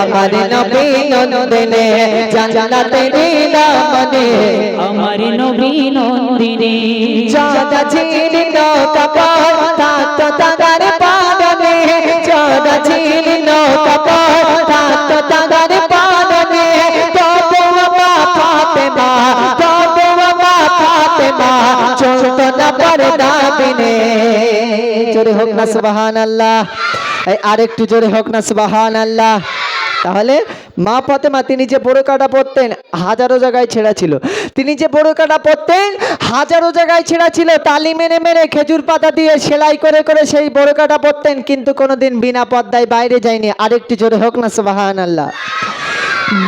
আমার নবী নন্দনে জান্নাতে নিলামনে আমার নবী নন্দিনী চাঁদা ঝিল নৌকা পার থাকতো তাগার পাননে। চাঁদা ঝিল নৌকা পার থাকতো তাগার পাননে। তবু মা ফাতেমা তবু মা ফাতেমা চলতো না পর্দা বিনে জোরে হোক না সুবহানাল্লাহ। আরেকটু জোরে হোক না সুবহানাল্লাহ। তাহলে মা ফাতেমা, তিনি যে বোরকাটা পরতেন, হাজারো জায়গায় ছেঁড়া ছিল। তিনি যে বোরকাটা পরতেন, হাজারো জায়গায় ছেঁড়া ছিল, তালি মেরে মেরে খেজুর পাতা দিয়ে সেলাই করে করে সেই বোরকাটা পরতেন, কিন্তু কোনোদিন বিনা পদ্মায় বাইরে যায়নি। আরেকটি জোরে হোক না সুবাহান আল্লাহ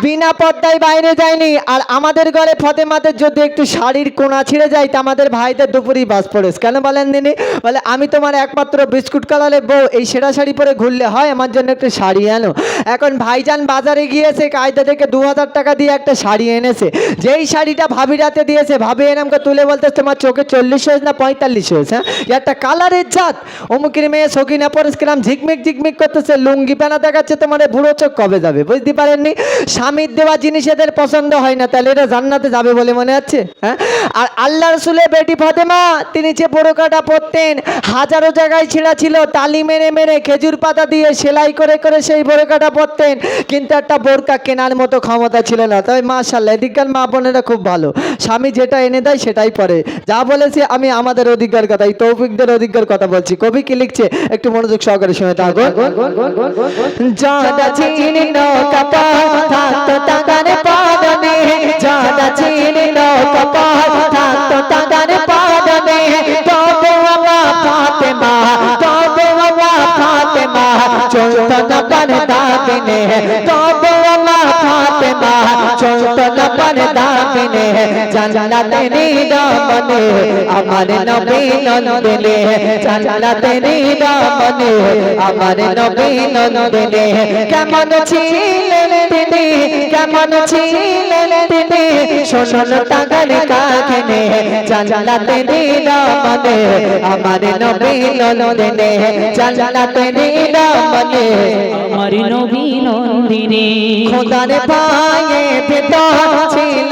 বিনা পদ্মায় বাইরে যায়নি। আর আমাদের ঘরে ফতেমাদের যদি একটু শাড়ির কোনা ছিঁড়ে যায়, তা আমাদের ভাইদের দুপুরই বাস পড়েস কেন বলেন দিনি বলে, আমি তোমার একমাত্র বিস্কুট কালারের বউ। এই সেরা শাড়ি পরে ঘুরলে হয়? আমার জন্য একটু শাড়ি আনো। এখন ভাইজান বাজারে গিয়েছে, কায়দা থেকে দু হাজার টাকা দিয়ে একটা শাড়ি এনেছে। যেই শাড়িটা ভাবি রাতে দিয়েছে, ভাবি এনামকে তুলে বলতে তোমার চোখে চল্লিশ হয়েছে না পঁয়তাল্লিশ হয়েছে হ্যাঁ? একটা কালারের জাত। অমুকের মেয়ে সকিনা পরিষ্কার ঝিকমিক ঝিকমিক করতেছে, লুঙ্গি পেনা দেখাচ্ছে, তোমার বুড়ো চোখ কবে যাবে? বুঝতে পারেননি? স্বামীর দেওয়া জিনিস এদের পছন্দ হয় না, তাহলে এটা জান্নাতে যাবে বলে মনে হচ্ছে? হ্যাঁ? আর আল্লাহ রসুলের বেটি ফাতেমা তিনি যে বোরকাটা পরতেন হাজারো জায়গায় ছেঁড়া ছিল তালি মেরে মেরে খেজুর পাতা দিয়ে সেলাই করে করে সেই বোরকাটা পরতেন কিন্তু একটা বোরকা কেনার মতো ক্ষমতা ছিল না। তবে মাশাল্লাহ এদিককার মা বোনেরা খুব ভালো। স্বামী যেটা এনে দেয় সেটাই পরে। যা বলেছি আমি আমাদের অধিকার কথা এই তৌফিকদের অধিকার কথা বলছি। কবি কি লিখছে? একটু মনোযোগ সহকারে শুনে থাকো। যাদা চিনি নৌকা পার থাকতো টাকার পাদনে। পর্দা পর্দা বিনে জান্নাতে নিরামনে আমার নবী নন্দনে জান্নাতে নিরামনে আমার নবী নন্দনে। কেমন ছিলেন তিনি কেমন ছিলেন তিনি? শোষণ টাকার কাখনে জান্নাতে নিরামনে আমার নবী নন্দনে জান্নাতে নিরামনে আমার নবী নন্দিনী। খোদার পায়ে ভেতর ছিল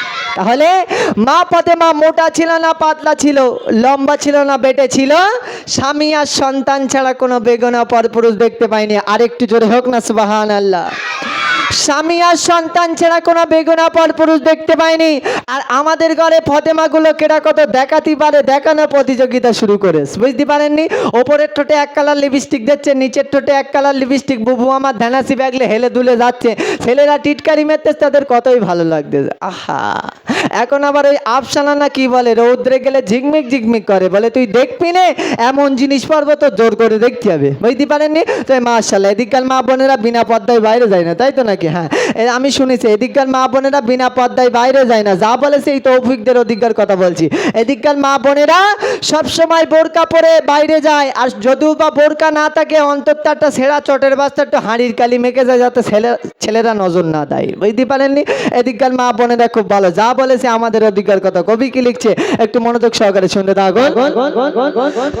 তাহলে মা পদে মা মোটা ছিল না, পাতলা ছিল, লম্বা ছিল না, বেটে ছিল? স্বামী আর সন্তান ছাড়া কোনো বেগনা পরপুরুষ দেখতে পাইনি। আরেকটু জোরে হোক না সুবাহান আল্লাহ স্বামী আর সন্তান ছাড়া কোনো বেগুনা পর পুরুষ দেখতে পায়নি। আর আমাদের ঘরে ফতেমাগুলো কেটা কত দেখাতে পারে, দেখানোর প্রতিযোগিতা শুরু করে বুঝতে পারেননি? ওপরের ঠোঁটে এক কালার লিপস্টিক দিচ্ছে, নিচের ঠোঁটে এক কালার লিপস্টিক বুবু আমার ধ্যানাসি ব্যাগলে হেলে দুলে যাচ্ছে। ছেলেরা টিটকারি মেরতেছে, তাদের কতই ভালো লাগতেছে। আহা! এখন আবার ওই আফসানা না কি বলে, রৌদ্রে গেলে ঝিকমিক ঝিকমিক করে, বলে, তুই দেখবি নে, এমন জিনিস পারব তো জোর করে দেখতে হবে। বুঝতে পারেননি? তো মাশাল্লাহ এদিককার মা বোনেরা বিনা পদ্মায় বাইরে যায় না, তাই তো নাকি? হ্যাঁ আমি শুনেছি, এদিককার মা বোনেরা বিনা পদ্মায় বাইরে যায় না, যা বলেছে এই তৌফিকদের অধিকার কথা বলছি। এদিককার মা বোনেরা সবসময় বোরকা পরে বাইরে যায়, আর যদিও বা বোরকা না থাকে, অন্তত একটা ছেঁড়া চটের বাস্তা একটু হাঁড়ির কালি মেখে যায়, যাতে ছেলে, ছেলেরা নজর না দেয়। বুঝতে পারেননি? এদিককার মা বোনেরা খুব ভালো, যা বলেছে, আমাদের অধিকার কথা কবি কি লিখছে? একটু মনোযোগ সহকারে শুনতে থাকুন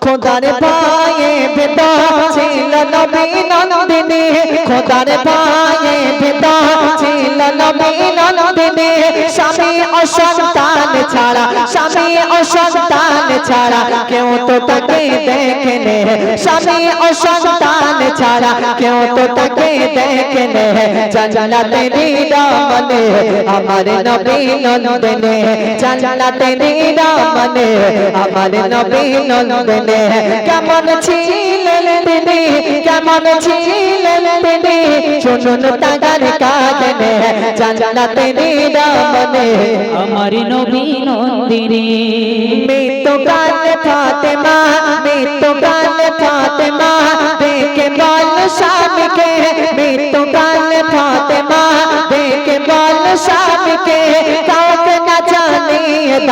খোদার পায়ে ভেতর ছিল নবী নন্দিনী খোদার পায়ে ভেতর ছিল নবী নন্দিনী স্বামী ও সন্তান ছাড়া, স্বামী ও সন্তান ছাড়া কেউ তো তাকে দেখেনে। স্বামী ও সন্তান ছাড়া কেউ তো তাকে দেখেনে। জান্নাতে নিরামনে আমার নবী নন্দনে। জান্নাতে নিরামনে আমার নবী নন্দনে। কেমন ছিলেন তিনি কেমন ছিলেন তিনি শুনুন তাদের কাজনে জান্নাতে আমার নবী নন্দিনী। মৃত্যু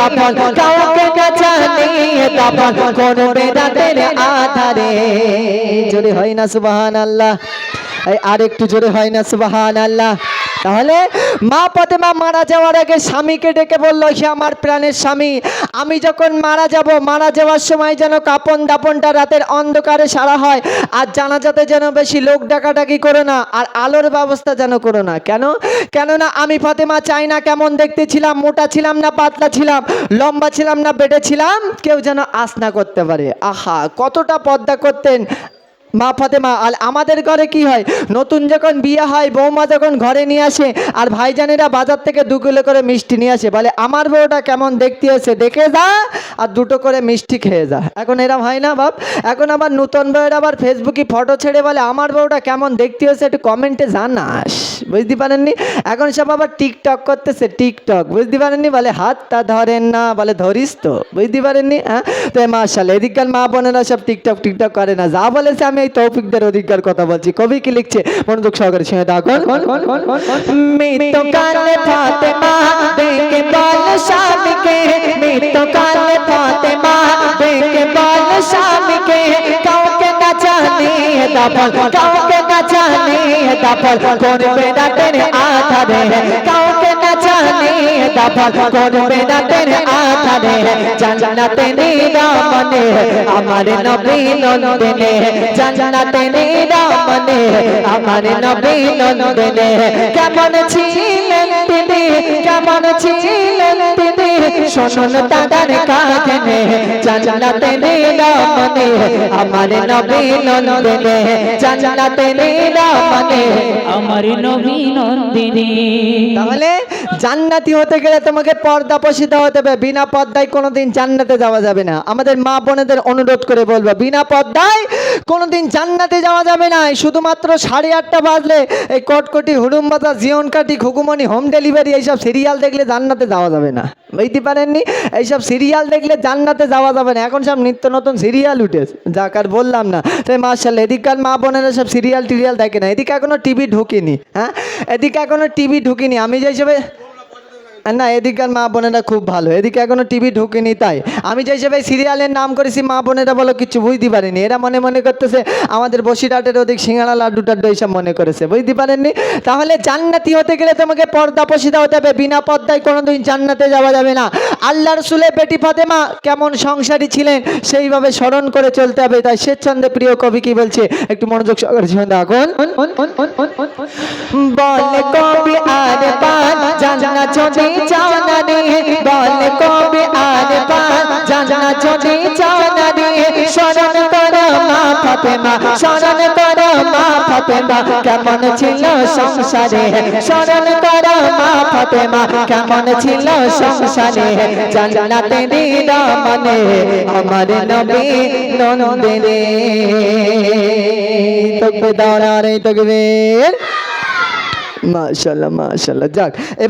দাপন কাউকে না জানিয়ে দাপন কোন বেদাতের আধারে। জোরে হয় না সুবাহান আল্লাহ এই আর একটু জোরে হয় না সুবাহান আল্লাহ তাহলে মা মা মারা যাওয়ার আগে স্বামীকে ডেকে বলল সে আমার প্রাণের স্বামী, আমি যখন মারা যাব, মারা যাওয়ার সময় যেন কাপন দাপনটা রাতের অন্ধকারে সারা হয়, আর জানাজাতে যেন বেশি লোক ডাকাডাকি করো না, আর আলোর ব্যবস্থা যেন করো না। কেন? কেননা আমি ফাতেমা চাই না কেমন দেখতে ছিলাম, মোটা ছিলাম না পাতলা ছিলাম, লম্বা ছিলাম না বেটে ছিলাম, কেউ যেন আস না করতে পারে। আহা, কতটা পদ্মা করতেন। মা ফাতেমা, আর আমাদের ঘরে কি হয়? নতুন যখন বিয়ে হয়, বৌমা যখন ঘরে নিয়ে আসে, আর ভাইজানেরা বাজার থেকে দু কিলো করে মিষ্টি নিয়ে আসে, বলে, আমার বউটা কেমন দেখতে হয়েছে দেখে যা। আর দুটো করে মিষ্টি খেয়ে যা। এখন এরম হয় না বাপ? এখন আবার নতুন বউয়ের আবার ফেসবুকে ফটো ছেড়ে বলে, আমার বউটা কেমন দেখতে হয়েছে একটু কমেন্টে জানাস। বুঝতে পারেননি? এখন সব আবার টিকটক করতেছে, টিকটক। বুঝতে পারেননি? বলে, হাতটা ধরেন না। বলে, ধরিস তো। বুঝতে পারেননি? হ্যাঁ? তো মার্শাল এদিককার মা বোনেরা সব টিকটক টিকটক করে না। যা বলেছে আমি এই তৌফিকদের অধিকার কথা বলছি। কবি কি লিখছে? মনোযোগ সহকারে শুনে দেখুন মৃত্যু কালে ফাতেমা, দেখে বল স্বামীকে। মৃত্যু কালে ফাতেমা দেখে বল স্বামীকে কাউকে না জানিয়ে দাপন কাউকে না জানিয়ে দাপন করবে রাতের আধারে কাউকে না জানিয়ে দাপন করবে রাতের আধারে জান্নাতে নিরামনে আমার নবী নন্দনে জান্নাতে নিরামনে আমার নবী নন্দনে কেমন ছিলেন তিনি কেমন ছিলেন তিনি শোনুন তাদের কাজনে জান্নাতে নিরামনে আমার নবী নন্দনে জান্নাতে নিরামনে আমার নবী নন্দিনী। তাহলে জান্নাতি হতে গেলে তোমাকে পর্দা পশিতে হতে হবে। বিনা পর্দায় কোনোদিন জান্নাতে যাওয়া যাবে না। আমাদের মা বোনেদের অনুরোধ করে বলব, বিনা পর্দায় কোনোদিন জান্নাতে যাওয়া যাবে না। শুধুমাত্র সাড়ে আটটা বাজলে এই কটকটি, হুড়ুম বাজার জিয়ন কাটি খুকুমনি হোম ডেলিভারি এইসব সিরিয়াল দেখলে জান্নাতে যাওয়া যাবে না। বুঝতে পারেননি? এইসব সিরিয়াল দেখলে জান্নাতে যাওয়া যাবে না। এখন সব নিত্য নতুন সিরিয়াল উঠেছে। যাক, আর বললাম না। তাই মার্শাল এদিককার মা বোনেরা সব সিরিয়াল টিরিয়াল দেখে না। এদিকে এখনও টিভি ঢুকিনি হ্যাঁ? এদিকে এখনও টিভি ঢুকিনি। আমি যে হিসেবে না এদিককার মা বোনেরা খুব ভালো। এদিকে এখনও টিভি ঢুকেনি তাই। আমি যে হিসেবে সিরিয়ালের নাম করেছি, মা বোনেরা বলো কিছু বুঝতে পারিনি। এরা মনে মনে করতেছে, আমাদের বসিরহাটের ওদিক সিঙ্গাড়া লাড্ডু টাড্ডু এইসব মনে করেছে। বুঝতে পারেননি? তাহলে জান্নাতি হতে গেলে তোমাকে পর্দা পশিদা হতে হবে। বিনা পর্দায় কোনোদিন জান্নাতে যাওয়া যাবে না। আল্লাহ রসুলে বেটি ফাতেমা কেমন সংসারী ছিলেন, সেইভাবে স্মরণ করে চলতে হবে। তাই স্বেচ্ছন্দে প্রিয় কবি কি বলছে? একটু মনোযোগ সহকারে শুনে দেখুন বল কবি আর পান জানা ফাতেমা স্মরণ কর মা ফাতেমা কেমন ছিল সংসারে? স্মরণ কর মা ফাতেমা কেমন ছিল সংসারে? জান্নাতে নিরামনে আমার নবী নন্দনে। তকবে দাঁড়ারে তকবীর। মাশাআল্লাহ মাশাআল্লাহ, যাক, এবার